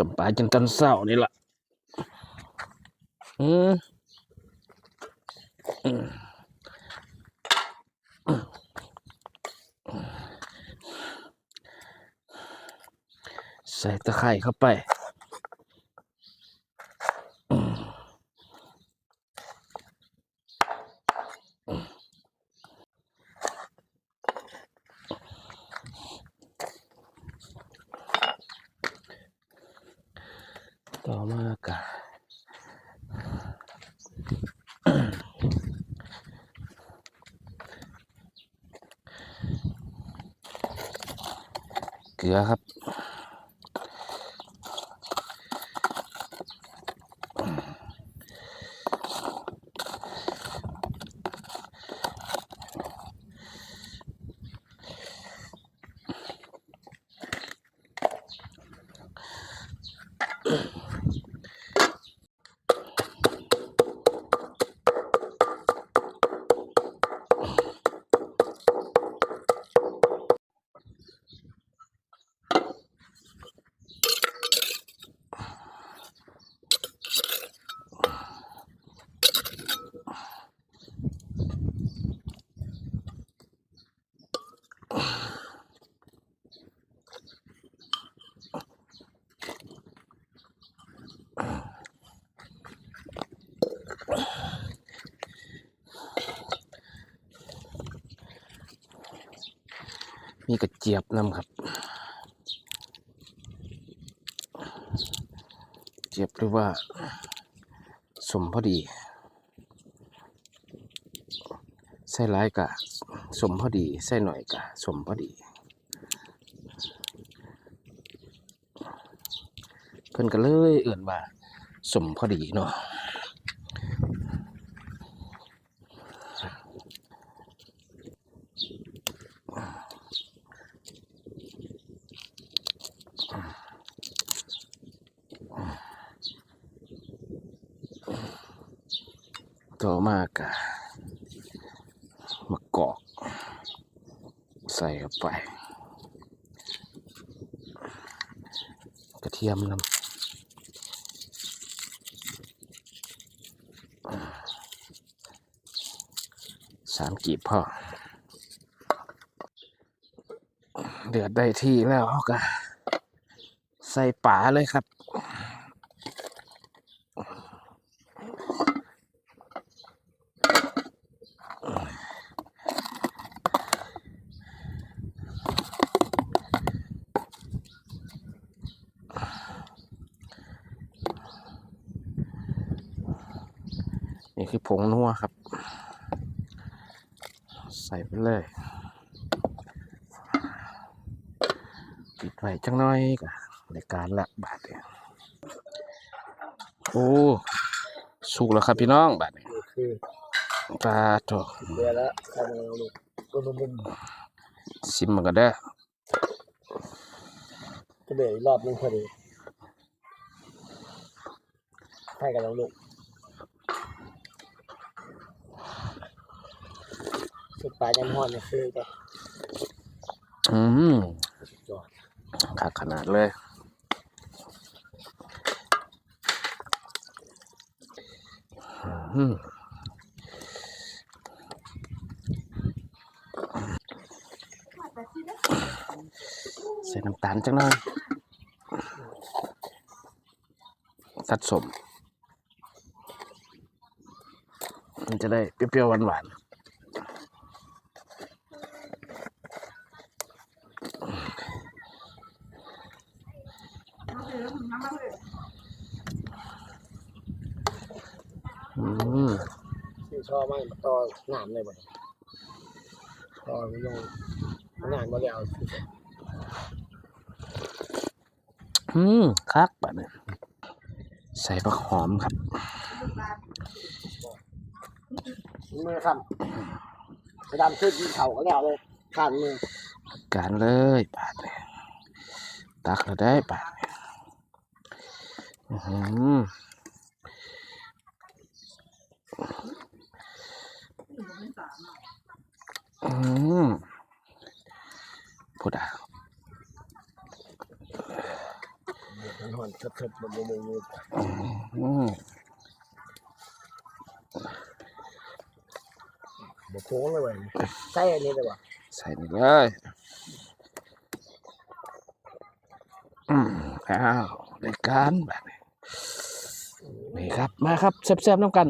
จำปาจนตอนเช้านี่ล่ะอืมอืมใส่ตะไคร้เข้าไป ต่อมากะเกลือครับ มีกระเจี๊ยบน้ำครับ เจี๊ยบหรือว่า สมพอดี ใส่หลายกะ สมพอดีใส่หน่อยกะสมพอดี เพิ่นก็เลยเอื่นว่าสมพอดีเนาะต่อมากะมะกอก ใส่เข้าไป กระเทียมน้ำสามกีบพอเดือดได้ที่แล้วเราก็ใส่ป่าเลยครับ นี่คือผงนัวครับ ใส่ไปเลยปิดไว้จังน้อยกะในการละบาทเนี่ยโอ้สุกแล้วครับพี่น้องบาทเนี่ยโอเคปลาถเดือดแล้วทำอะไรลูกก็นุ่มซิมมันก็ได้ก็เดือดอีกรอบนึงพอดีให้กันแล้วลูก สุดปลายยันหอนเนี่ยคือจะอืมจอดขาดขนาดเลยอืมใส่น้ำตาลจังหน่อยสัดสมมันจะได้เปรี้ยวๆหวานๆ อืมที่ชอบมากมาต่อหนามเลยบ่ต่อไม่ลงหนามบ่ได้เอาสิอืมคักแบบนี้ใส่ผักหอมครับมือครับไปดำขึ้นกินเขาก็แล้วเลยขาดมือการเลยบาดเนี่ยตักเราได้บาดเนี่ย อืมพูดอะมันหอนเถิดๆมันบ่บ่อืมบ่โค้งเลยว้ยใส่อันนี้เลยว่ะใส่นี่เลยอืมอ้าวในการแบบนี้ นี่ครับ มาครับแซ่บๆน้ำกัน